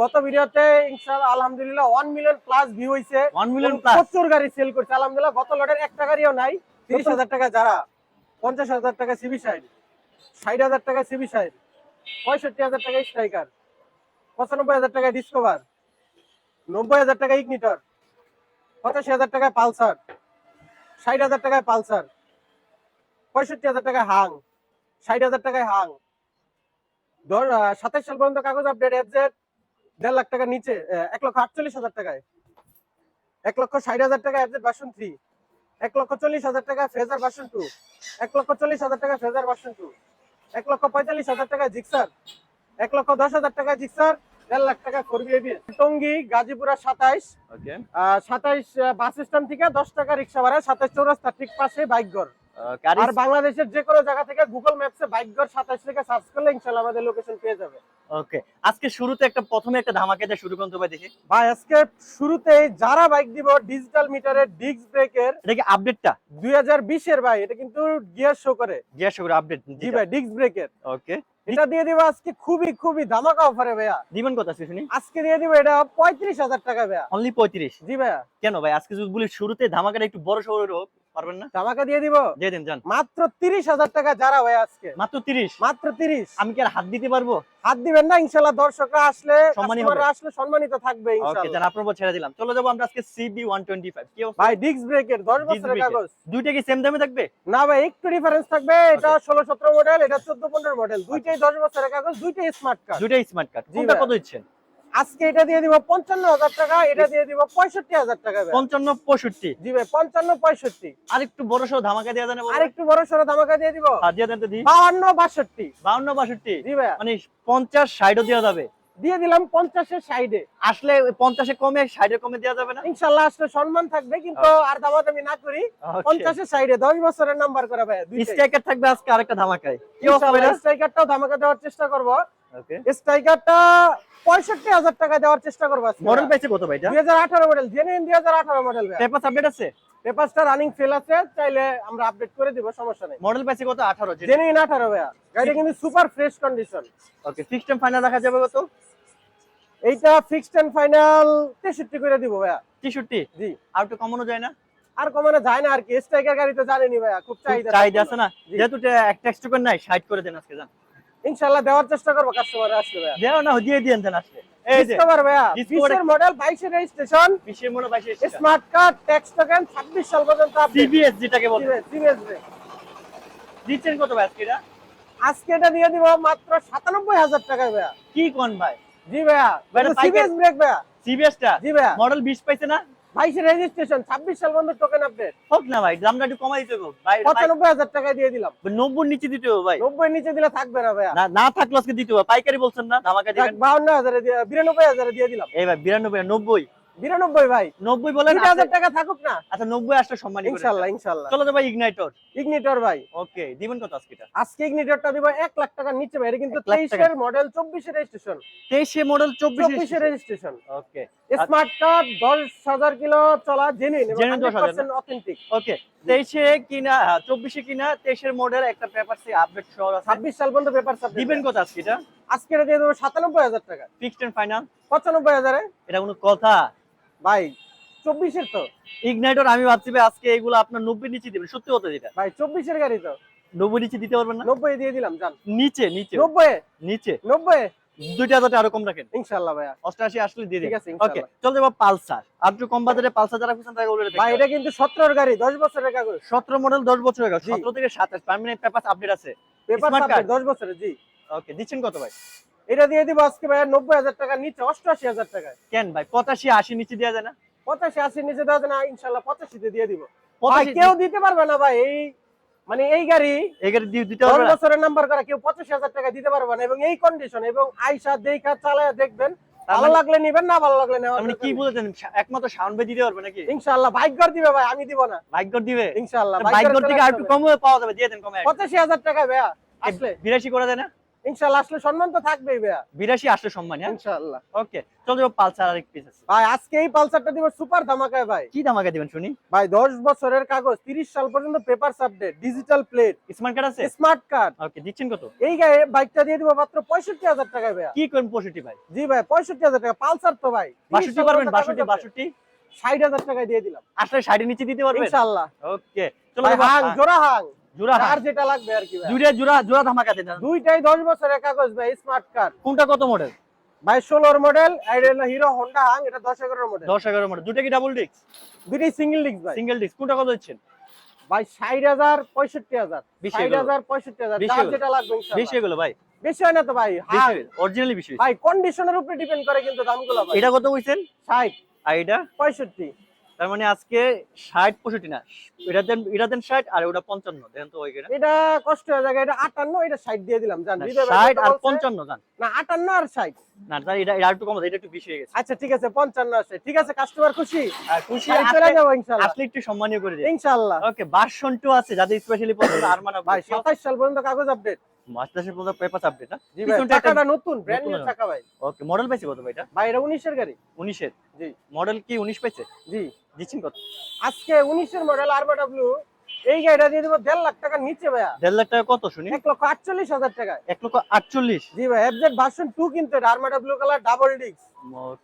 গত ভিডিওতে ইনশাআল্লাহ আলহামদুলিল্লাহ 1 মিলিয়ন প্লাস ভিউ হইছে। 1 মিলিয়ন প্লাস প্রচুর গাড়ি সেল করছে আলহামদুলিল্লাহ। গত লটের একটা গাড়িও নাই। 30000 টাকা যারা 50000 টাকা সিবি সাইড 60000 টাকা সিবি সাইড 65000 টাকা স্ট্রাইকার 95000 টাকা ডিসকভার 90000 টাকা ইগনিটর 85000 টাকা পালসার 60000 টাকায় পালসার 65000 টাকা হাং 60000 টাকায় হাং সাতাশ সাল পর্যন্ত কাগজ আপডেট এফজেড দেড় লাখ টাকার নিচে এক লক্ষ আটচল্লিশ হাজার টাকায়। এক লক্ষ ষাট হাজার টাকা ভার্সন থ্রি এক লক্ষ চল্লিশ হাজার টাকা ফেজার ভার্সন টু এক লক্ষ চল্লিশ হাজার টাকা ফেজার ভার্সন টু এক লক্ষ পঁয়তাল্লিশ হাজার টাকা জিক্সার এক লক্ষ দশ হাজার টাকা জিক্সার দেড় লাখ টাকা করবি টঙ্গি গাজীপুরা সাতাইশ। সাতাইশ বাস স্ট্যান্ড থেকে দশ টাকা রিক্সা ভাড়া সাতাইশ চৌরাস্তা ঠিক পাশে বাইকঘর। গাড়ি আর বাংলাদেশের যে কোনো জায়গা থেকে গুগল ম্যাপসে বাইকঘর সাতাইশ থেকে সার্চ করলে ইনশাল্লাহ আমাদের লোকেশন পেয়ে যাবে। ওকে আজকে শুরুতে একটা প্রথমে একটা ধামাকা দিয়ে শুরু করতে ভাই দেখি। ভাই আজকে শুরুতেই যারা বাইক দিব ডিজিটাল মিটারের ডিস্ক ব্রেকের এটা কি আপডেটটা দুই হাজার বিশের ভাই এটা কিন্তু গিয়ার শো করে। জিজ্ঞাসা করে আপডেট জি ভাই ডিস্ক ব্রেকের ওকে এটা দিয়ে দিব আজকে খুবই খুবই ধামাকা অফারে ভাইয়া। দিবেন কত আজকে শুনি? আজকে দিয়ে দিব এটা পঁয়ত্রিশ হাজার টাকা ভাইয়া। অনলি পঁয়ত্রিশ? জি ভাইয়া। কেন ভাই? আজকে যদি বলি শুরুতে ধামাকাটা একটু বড় সড়ো হোক পারবেন না? ধামাকা দিয়ে দিব। দিয়ে দেন যান। মাত্র তিরিশ হাজার টাকা যারা ভাইয়া আজকে। মাত্র তিরিশ? মাত্র তিরিশ। আমি কি আর হাত দিতে পারব? হাত দিবেন না ইনশাল্লাহ দর্শকরা আসলে সম্মানী customer রা হবে। আসলে সম্মানিত থাকবে জান আপনার উপর ছেড়ে দিলাম। চলে যাব আমরা আজকে সিবি ওয়ান টোয়েন্টি ফাইভ কি ভাই ডিস্ক ব্রেকের দশ Disc বছরের কাগজ। দুইটা কি সেম দামে থাকবে? না ভাই একটু ডিফারেন্স থাকবে। এটা ষোলো সতেরো মডেল এটা চোদ্দ পনেরো মডেল দুইটাই দশ বছরের কাগজ দুইটাই স্মার্ট কার্ড দুইটাই স্মার্ট কার্ড কোনটা কত দিচ্ছেন? আজকে এটা দিয়ে দিব পঞ্চান্ন হাজার টাকা এটা দিয়ে দিব পঁয়ষট্টি হাজার টাকা পঞ্চান্ন পঁয়ষট্টি। জি ভাই পঞ্চান্ন পঁয়ষট্টি। আর একটু বড় সড়ো ধামাকা দিয়ে দেন আর একটু বড় সড়ো ধামাকা দিয়ে দিব। আর দিয়ে দেন তো বাউান্ন বাষট্টি। বাউন্ন বাষট্টি। জি ভাই। মানে পঞ্চাশ ষাটও দেওয়া যাবে। দিয়ে দিলাম পঞ্চাশের সাইডে আসলে পঞ্চাশে কমে ষাটের কমে দেওয়া যাবে না? ইনশাল্লাহ আসলে সম্মান থাকবে কিন্তু আর দামাদামি না করি। পঞ্চাশের সাইডে দশ বছরের নাম্বার করা ভাই স্ট্রাইকার থাকবে আজকে আরেকটা ধামাকায়? স্ট্রাইকারটাও ধামাকা দেওয়ার চেষ্টা করব। স্ট্রাইকারটা পঁয়ষট্টি হাজার টাকা দেওয়ার চেষ্টা করব মডেল পাইছে কত ভাইটা দুই হাজার আঠারো মডেল জেনুইন দুই হাজার আঠারো মডেল পেপার আছে? পেপারসটা রানিং ফেল আছে চাইলে আমরা আপডেট করে দিব সমস্যা নেই। মডেল পাইছে কত? আঠারো জেনুইন আঠারো ভাইয়া। গাড়ি কিন্তু super fresh condition okay time final রাখা যাবে কত? এইটা ফিক্সড এন্ড ফাইনাল তেষট্টি করে দিব ভাইয়া। তেষট্টি? জি। আর একটু কমানো যায় না? আর কমানো যায় না আর কি স্ট্রাইকার গাড়ি তো জানেনি ভাইয়া খুব চাহিদা চাহিদা আছে না? যেহেতু একটা এক্সট্রা করে নাই ষাট করে দেন আজকে যান। ইনশাআল্লাহ দেওয়ার চেষ্টা করব কাস্টমার আসলে ভাইয়া। দেও না দিয়ে দেন আসলে এই যে ডিসকভার ভাইয়া Discover- বিশের মডেল বাইশের রেজিস্ট্রেশন বিশের বাইশে স্মার্ট কার্ড ট্যাক্স টোকেন ছাব্বিশ সাল পর্যন্ত আপডেট সিবিএস যেটাকে বলে। সিরিয়াস দিচ্ছেন কত ভাই আজকে এটা? আজকে এটা দিয়ে দিব মাত্র সাতানব্বই হাজার টাকায় ভাইয়া। কি কোন ভাই? জি ভাইয়া। ভাইয়া, সিবিএস ব্রেক ভাইয়া সিবিএসটা জি ভাইয়া। মডেল বিশ পাইছে না? বাইশের রেজিস্ট্রেশন ছাব্বিশ সাল বন্ধ টোকেন আপডেট হোক না ভাই দামটা একটু কমাই দিতে ভাই পঁচানব্বই হাজার টাকায় দিয়ে দিলাম। নব্বই নিচে দিতে হবে ভাই। নব্বই নিচে দিলে থাকবে না ভাইয়া। না না থাকলে আজকে দিতে হবে। পাইকারি বলছেন না ধামাকা বাউন্ন হাজারে দিয়ে বিরানব্বই হাজারে দিয়ে দিলাম। এই ভাই বিরানব্বই নব্বই। বিরানব্বই ভাই। নব্বই বলেন হাজার টাকা থাকুক না। আচ্ছা নব্বই আসলে সম্মানী করে ইনশাল্লাহ ইনশাল্লাহ। চলো তো ভাই ইগনাইটর ইগনিটর ভাই। ওকে দিবেন কত আজকে এটা আজকে ইগনিটরটা দিব এক লাখ টাকার নিচে ভাই। এটা কিন্তু। তেইশের মডেল চব্বিশের রেজিস্ট্রেশন তেইশে মডেল চব্বিশ চব্বিশের রেজিস্ট্রেশন ওকে। স্মার্ট কার্ড দশ হাজার কিলো চলা জেনুইন Genuine 10,000 অথেন্টিক ওকে তেইশে কিনা হ্যাঁ, চব্বিশে কিনা তেইশের মডেল একটা পেপার আপডেট সহ ছাব্বিশ সাল পর্যন্ত পেপার দিবেন কত আজকে এটা আজকে এটা দিয়ে দেবো সাতানব্বই হাজার টাকা। ফিক্সড এন্ড ফাইনাল পঁচানব্বই হাজারে। এটা কোনো কথা। ভাই চব্বিশের তো। ইগনাইটর আমি ভাবছি ভাই আজকে এগুলো আপনার নব্বই নিচে দিবেন সত্যি কথা যেটা। ভাই চব্বিশের গাড়ি তো। নব্বই নিচে দিতে পারবেন না? নব্বই দিয়ে দিলাম জান নিচে নিচে। নব্বই? নিচে। নব্বই? দুইটা আরও কম রাখেন। ইনশাল্লাহ ভাইয়া। অষ্টআশি আসলে দিয়ে ঠিক আছে ওকে চল যাব পালসার। আর একটু কম বাজারে পালসার যারা খুঁজছেন তাকে বলে ভাই এটা কিন্তু সতেরোর গাড়ি দশ বছরের কাগজ। সতেরো মডেল দশ বছর আগে জি। সতেরো থেকে সাতাশ পার্মিনেন্ট পেপার আপডেট আছে। Paper Smart card? দশ বছরের জি। ওকে দিচ্ছেন কত ভাই? এটা দিয়ে দিব আজকে ভাইয়া নব্বই হাজার টাকা নিচে অষ্টআশি হাজার টাকায়। কেন ভাই? পঁচাশি আশি নিচে দেওয়া যায় না? পঁচাশি আশির নিচে দেওয়া যায় না ইনশাল্লাহ পঁচাশিতে দিয়ে দিব। কেউ দিতে পারবে না ভাই এই মানে এই গাড়ি দিতে পারবে না? বছরের নাম্বার করা কেউ পঁচাশি হাজার টাকা দিতে পারবে না এবং এই কন্ডিশন এবং আইসা দেখা চালায় দেখবেন ভালো মানে- লাগলে নিবেন না ভালো লাগলে মানে কি একমাত্র ভাই দিতে পারবে নাকি? ইনশাআল্লাহ দিবে ভাই আমি দিব না। ভাগ্যর দিবে? ইনশাআল্লাহ ভাগ্যর থেকে একটু কমে পাওয়া যাবে দিয়ে দেন কমে টাকা আসলে। বিরাশি করা যায় না? ইনশাল্লাহ আসলে সম্মান তো থাকবেই ভাইয়া। বিরাশি আসলে সম্মান হ্যাঁ? ইনশাল্লাহ। ওকে চল যাব পালসার আরেক পিস আছে। ভাই আজকে এই পালসারটা দিব সুপার ধামাকায় ভাই। কি আগে দিবেন শুনি? ভাই দশ বছরের কাগজ তিরিশ সাল পর্যন্ত paper update digital plate smart card আছে? স্মার্ট কার্ড ওকে দিচ্ছেন কত? এই গায়ে বাইকটা দিয়ে দিব মাত্র পঁয়ষট্টি হাজার টাকায় ভাইয়া। কি করেন পঁয়ষট্টি ভাই? জি ভাই পঁয়ষট্টি হাজার টাকা পালসার তো ভাই। বাষট্টি পারবেন? বাষট্টি বাষট্টি? ষাট হাজার টাকায় দিয়ে দিলাম। আসলে শাড়ি নিচে দিতে পারবেন? ইনশাল্লাহ। ওকে চলো ভাই হাং জোড়া হাং। জোড়া আর যেটা লাগবে আর কি দুইটা জোড়া জোড়া ধামাকা দেন। দুইটাই দশ বছরের কাগজ ভাই স্মার্ট কার্ড কোনটা কত মডেল ভাই ষোলোর মডেল হিরো হোন্ডা হাং এটা দশ এগারোর মডেল দশ এগারো মডেল দুটা কি ডাবল ডিস্ক দুইটাই সিঙ্গেল ডিস্ক ভাই। সিঙ্গেল ডিস্ক কোনটা কত দিচ্ছেন? ভাই ষাট হাজার পঁয়ষট্টি হাজার। বেশি ষাট হাজার হাজার। বেশি যার যেটা লাগবে বেশি এগুলো ভাই? বেশি হয় না তো ভাই বেশি হাং অরিজিনালি বেশি ভাই কন্ডিশনের উপরে ডিপেন্ড করে কিন্তু দামগুলো ভাই। এটা কত কইছেন? ষাট। আর এটা? পঁয়ষট্টি। তার মানে আজকে ষাট পঁয়ষট্টি না এটা দেন এটা দেন ষাট আর ওটা পঞ্চান্ন দেখেন তো ওই এটা কষ্ট হয়ে যায় এটা আটান্ন এটা ষাট দিয়ে দিলাম জান ষাট আর পঞ্চান্ন জান। না আটান্ন আর ষাট। না তার এটা এটা একটু কম এটা একটু বেশি হয়ে গেছে। আচ্ছা ঠিক আছে পঞ্চান্ন আছে। ঠিক আছে কাস্টমার খুশি? আর খুশি চলে যাব ইনশাল্লাহ। আসলে একটু সম্মানীয় করে দিন ইনশাল্লাহ। ওকে ভার্সন টু আছে যাদের স্পেশালি পছন্দ আর মানে ভাই সাতাশ সাল পর্যন্ত কাগজ আপডেট মাস্টারশেপ পর্যন্ত পেপার আপডেট না? জি ভাই টাকাটা নতুন ব্র্যান্ড নিউ টাকা ভাই। ওকে মডেল পাইছে কত ভাই এটা? ভাই এটা উনিশের গাড়ি। উনিশের? জি। মডেল কি উনিশ পাইছে জি। দিচ্ছেন কত? আজকে উনিশের মডেল আরবা ডাব্লিউ এই গাড়িটা দিয়ে দেবো দেড় লাখ টাকার নিচে ভাইয়া। দেড় লাখ টাকা কত শুনি? এক লক্ষ আটচল্লিশ হাজার টাকা এক লক্ষ আটচল্লিশ। জি ভাই এফজেড ভার্সন টু কিন্তু এটা ডাব্লিউ কালার ডাবল ডিস্ক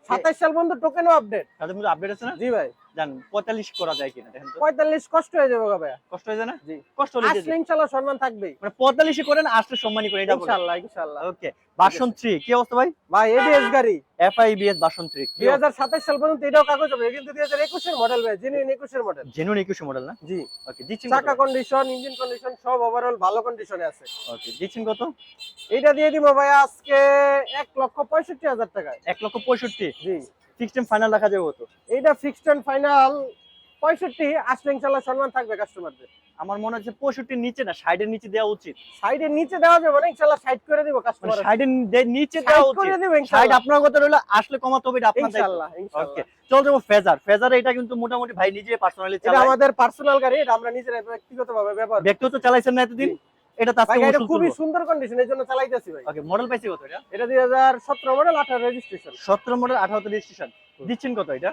সাতাশ সাল পর্যন্ত টোকেনও আপডেট তাদের মধ্যে আপডেট আছে না? জি ভাই। জান পঁয়তাল্লিশ করা যায় কিনা দেখেন তো। পঁয়তাল্লিশ কষ্ট হয়ে যাবে গো ভাইয়া। কষ্ট হয়ে যায় না? জি। কষ্ট হলে আসলে ইনশাল্লাহ সম্মান থাকবেই। মানে পঁয়তাল্লিশে করেন আসলে সম্মানী করে এটা ইনশাল্লাহ ইনশাল্লাহ। ওকে ভার্সন কি অবস্থা ভাই? ভাই এবিএস গাড়ি। এফআইবিএস ভার্সন থ্রি দুই হাজার সাতাশ সাল পর্যন্ত এটাও কাগজ হবে কিন্তু দুই হাজার একুশের মডেল ভাই জেনুইন একুশের মডেল জেনুইন একুশে মডেল না? জি। ওকে দিচ্ছেন চাকা কন্ডিশন ইঞ্জিন কন্ডিশন সব ওভারঅল ভালো কন্ডিশনে আছে। ওকে দিচ্ছেন কত? এটা দিয়ে দিব ভাই আজকে এক লক্ষ পঁয়ষট্টি হাজার টাকায়। এক লক্ষ পঁয়ষট্টি। ফাইনাল রাখা যাবে কত? এইটা ফাইনাল পঁয়ষট্টি আসলে ইনশাল্লাহ সম্মান থাকবে কাস্টমারদের আমার মনে হচ্ছে পঁয়ষট্টির নিচে না ষাটের নিচে দেওয়া উচিত। সাইডের নিচে দেওয়া যাবে না ইনশাল্লাহ সাইড করে দিব মানে কাস্টমার ষাটের দে- নিচে দেওয়া উচিত। ষাট আপনার কথা রইল আসলে কমাতে হবে এটা আপনার ইনশাল্লাহ ওকে চল যাব ফেজার ফেজার এটা কিন্তু মোটামুটি ভাই নিজে পার্সোনালি এটা আমাদের পার্সোনাল গাড়ি এটা আমরা নিজেরা ব্যক্তিগতভাবে ব্যবহার। ব্যক্তিগত চালাইছেন না এতদিন। এটা তো এটা খুবই সুন্দর কন্ডিশন এর জন্য চালাইতেছি ভাই। ওকে মডেল পাইছি কত এটা? এটা দুই হাজার সতেরো মডেল আঠারো রেজিস্ট্রেশন সতেরো মডেল আঠারোতে রেজিস্ট্রেশন দিচ্ছেন কত এটা?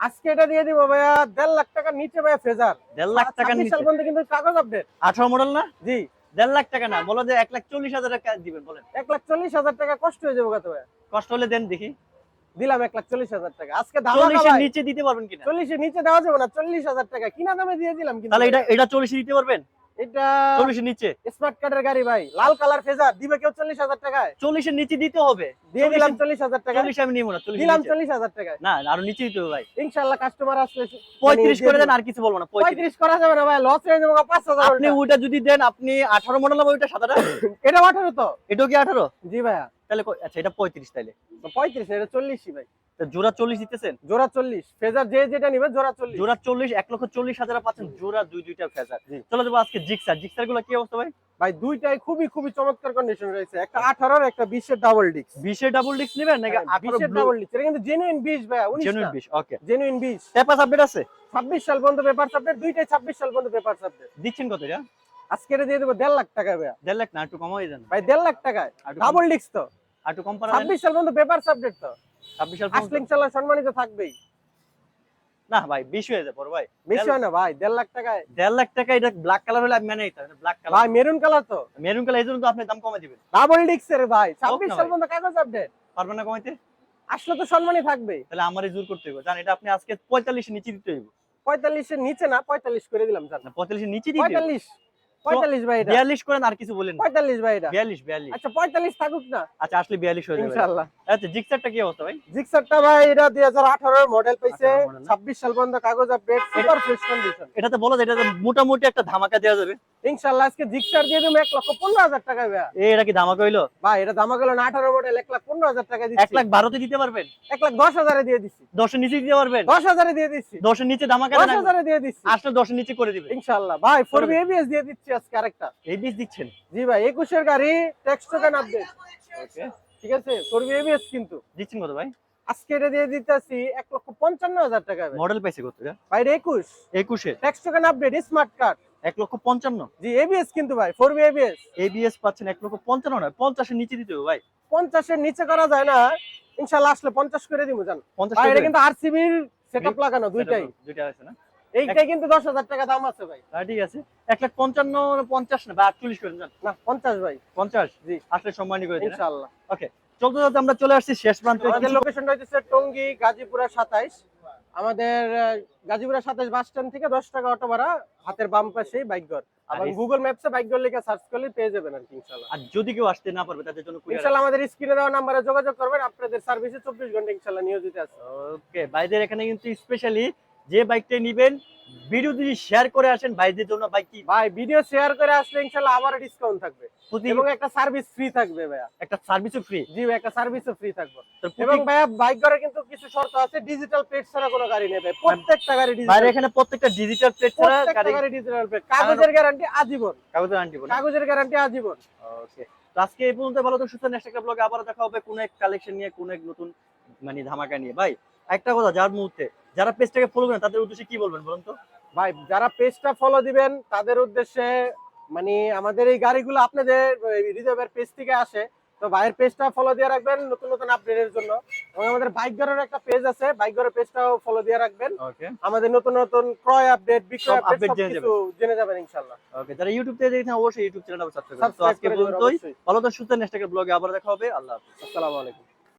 আজকে এটা দিয়ে দিব ভাইয়া দেড় লাখ টাকার নিচে ভাইয়া ফেজার। দেড় লাখ টাকার নিচে। সাল পর্যন্ত কিন্তু কাগজ আপডেট আঠারো মডেল না? জি। দেড় লাখ টাকা না বলো যে এক লাখ চল্লিশ হাজার টাকা দিবেন বলেন। এক লাখ চল্লিশ হাজার টাকা কষ্ট হয়ে যাবে কত ভাইয়া। কষ্ট হলে দেন দেখি। দিলাম এক লাখ চল্লিশ হাজার টাকা। আজকে চল্লিশের নিচে দিতে পারবেন কিনা? চল্লিশের নিচে দেওয়া যাবে না চল্লিশ হাজার টাকা। কিনা দামে দিয়ে দিলাম কিন্তু তাহলে এটা এটা চল্লিশে দিতে পারবেন? এটা নিচে। স্মার্ট কার্ডের গাড়ি ভাই। লাল কালার ফেজার দিবে কেউ নিচে দিতে হবে। দিয়ে দিলাম টাকা চল্লিশ আমি নিব না চল্লিশ দিলাম চল্লিশ হাজার টাকায়। না আরও নিচে দিতে হবে ভাই। কাস্টমার আসলে পঁয়ত্রিশ দিয়ে করে দেন আর কিছু বলব না পঁয়ত্রিশ। পঁয়ত্রিশ করা যাবে না ভাই লস হয়ে যাবে পাঁচ হাজার আপনি ওইটা যদি দেন আপনি আঠারো মডেল হবে ওইটা সাদাটা এটা আঠারো তো? এটাও কি আঠারো? জি ভাইয়া। তাহলে আচ্ছা এটা পঁয়ত্রিশ তাহলে পঁয়ত্রিশ এটা চল্লিশই ভাই। জোড়া চল্লিশ দিতেছেন? জোড়া চল্লিশ ফেজার যে যেটা নিবে জোড়া চল্লিশ। জোড়া চল্লিশ এক লক্ষ চল্লিশ হাজার পাচ্ছেন জোড়া দুই দুইটা ফেজার। চলো যাব আজকে জিক্সার। জিক্সারগুলো কি অবস্থা ভাই? ভাই দুইটাই খুবই খুবই চমৎকার কন্ডিশন রয়েছে। একটা আঠারোর একটা বিশের ডাবল ডিস্ক বিশে ডাবল ডিস্ক নেবেন নাকি বিশের ডাবল ডিস্ক এটা কিন্তু জেনুইন বিশ উনিশ জেনুইন বিশ ওকে জেনুইন বিশ। পেপার আপডেট আছে? ছাব্বিশ সাল পর্যন্ত পেপার সাবজেক্ট দুইটাই ছাব্বিশ সাল পর্যন্ত পেপার সাবজেক্ট দিচ্ছেন কত এটা? আজকে এটা দিয়ে দেবো দেড় লাখ টাকা ভাইয়া। দেড় লাখ না একটু কমাই দেন। ভাই দেড় লাখ টাকায়। ডাবল ডিস্ক তো। আর একটু কম পারা ছাব্বিশ সাল পর্যন্ত পেপার সাবজেক্ট তো। ছাব্বিশ সাল আসলে সম্মানিত থাকবেই। না ভাই বিশ হয়ে ভাই। বেশি হয় না ভাই দেড় লাখ টাকায়। দেড় লাখ টাকা এটা ব্ল্যাক কালার হলে আমি মেনে নিতাম ব্ল্যাক কালার ভাই মেরুন কালার তো। মেরুন কালার এই জন্য তো আপনি দাম কমে দিবেন। ডাবল ডিস্কের ভাই ছাব্বিশ না সাল ভাই। পর্যন্ত কাগজ আপডেট পারবেন না কমাইতে? আসলে তো সম্মানই থাকবেই। তাহলে আমারই জোর করতে হবে জান এটা আপনি আজকে পঁয়তাল্লিশের নিচে দিতে হইব। পঁয়তাল্লিশের নিচে না পঁয়তাল্লিশ করে দিলাম জান। না পঁয়তাল্লিশের নিচে দিতে হইব। পঁয়তাল্লিশ পঁয়তাল্লিশ ভাই এটা বিয়াল্লিশ করেন আর কিছু বলেন না। পঁয়তাল্লিশ ভাই এটা আচ্ছা পঁয়তাল্লিশ থাকুক না। আচ্ছা আসলে বিয়াল্লিশ হয়ে যাবে। আচ্ছা জিক্সারটা কি অবস্থা ভাই? জিক্সারটা ভাই এটা মডেল পাইছে। 18 ছাব্বিশ সাল পর্যন্ত কাগজ আপডেট সুপার ফ্রেশ কন্ডিশন এটাতে বলা যায় এটাতে মোটামুটি একটা ধামাকা দেওয়া যাবে। ইনশাল্লাহ আজকে জিক্সার দিয়ে দেবো এক লক্ষ পনেরো হাজার টাকা ভাইয়া। এ এটা কি ধামাকা হইল? ভাই এটা না মডেল পনেরো হাজার টাকা লাখ দিতে পারবেন? এক লাখ দশ হাজারে দিয়ে দিচ্ছি। নিচে দিতে পারবেন? দশ হাজারে দিয়ে দিচ্ছি। দশের নিচে ধামাকা হাজারে দিয়ে দিচ্ছি। আসলে দশের নিচে করে দিবে। ইনশাল্লাহ ভাই। দিয়ে দিচ্ছি। আজকে আরেকটা। এই বীজ দিচ্ছেন? জি ভাই একুশের গাড়ি ট্যাক্স টোকেন আপডেট ওকে। ঠিক আছে ফোর এবিএস কিন্তু। দিচ্ছেন কত ভাই? আজকে এটা দিয়ে দিতেছি এক লক্ষ পঞ্চান্ন হাজার টাকা মডেল পাইছে কত ভাই একুশ। একুশে? Tax token update smart card এক লক্ষ পঞ্চান্ন? জি এবিএস কিন্তু ভাই ফোর বি এবিএস এবিএস পাচ্ছেন এক লক্ষ পঞ্চান্ন নয় পঞ্চাশের নিচে দিতে হবে ভাই। পঞ্চাশের নিচে করা যায় না ইনশাল্লাহ আসলে পঞ্চাশ করে দিব জান। পঞ্চাশ এটা কিন্তু আরসিবির সেটআপ লাগানো দুইটাই। দুইটা আছে না? এইটাই কিন্তু দশ হাজার টাকা দাম আছে ভাই। হ্যাঁ, ঠিক আছে। এক লাখ পঞ্চান্ন পঞ্চাশ না বা আটচল্লিশ করে না পঞ্চাশ ভাই। পঞ্চাশ? জি। আসলে সম্মানী করে? ইনশাল্লাহ চলতে চলতে আমরা চলে আসছি শেষ প্রান্তে। আমাদের লোকেশনটা হচ্ছে টঙ্গী গাজীপুরা সাতাইশ। আমাদের গাজীপুরা সাতাইশ বাস স্ট্যান্ড থেকে দশ টাকা অটো ভাড়া হাতের বাম পাশেই বাইকঘর। আবার আর- গুগল ম্যাপসে বাইকঘর লিখে সার্চ করলে পেয়ে যাবেন আর কি ইনশাল্লাহ আর যদি কেউ আসতে না পারবে তাদের জন্য ইনশাল্লাহ আমাদের স্ক্রিনে দেওয়া নাম্বারে যোগাযোগ করবেন। আপনাদের সার্ভিসে চব্বিশ ঘণ্টা ইনশাল্লাহ নিয়োজিত আছে। ওকে ভাইদের এখানে কিন্তু স্পেশালি যে বাইকটা নিবেন ভিডিও যদি শেয়ার করে আসেন ভাইদের জন্য বাইক কি? ভাই ভিডিও শেয়ার করে আসলে ইনশাল্লাহ আবার ডিসকাউন্ট থাকবে। এবং একটা সার্ভিস ফ্রি থাকবে ভাইয়া। একটা সার্ভিসও ফ্রি জি ভাই একটা সার্ভিসও ফ্রি থাকবে। এবং ভাইয়া বাইক ঘরে কিন্তু কিছু শর্ত আছে ডিজিটাল প্লেট ছাড়া কোনো গাড়ি নেবে প্রত্যেকটা গাড়ি ডিজিটাল এখানে প্রত্যেকটা ডিজিটাল প্লেট ছাড়া গাড়ি গাড়ি ডিজিটাল প্লেট কাগজের গ্যারান্টি আজীবন। কাগজের বলে। কাগজের গ্যারান্টি আজীবন। ওকে তো আজকে এই পর্যন্ত ভালো তো সুস্থ নেক্সট একটা ব্লগে আবার দেখা হবে কোন এক কালেকশন নিয়ে কোন এক নতুন মানে ধামাকা নিয়ে। ভাই একটা কথা যার মুহূর্তে যারা পেজটাকে ফলো করেন তাদের উদ্দেশ্যে কি বলবেন বলুন তো? ভাই যারা পেজটা ফলো দিবেন তাদের উদ্দেশ্যে মানে আমাদের এই গাড়িগুলো আপনাদের রিজার্ভের পেজ থেকে আসে। তো ভাইয়ের পেজটা ফলো দিয়ে রাখবেন নতুন নতুন আপডেটের জন্য। এবং আমাদের বাইক ঘরের একটা পেজ আছে বাইক ঘরের পেজটাও ফলো দিয়ে রাখবেন। আমাদের নতুন নতুন ক্রয় আপডেট বিক্রয় আপডেট জেনে সবকিছু জেনে যাবেন ইনশাআল্লাহ। ওকে যারা ইউটিউব থেকে দেখেন অবশ্যই ইউটিউব চ্যানেলটা সাবস্ক্রাইব করবেন তো আজকে পর্যন্তই ভালো তো সুস্থ নেক্সট একটা ব্লগে আবার দেখা হবে। আল্লাহ হাফেজ। আসসালামু আলাইকুম।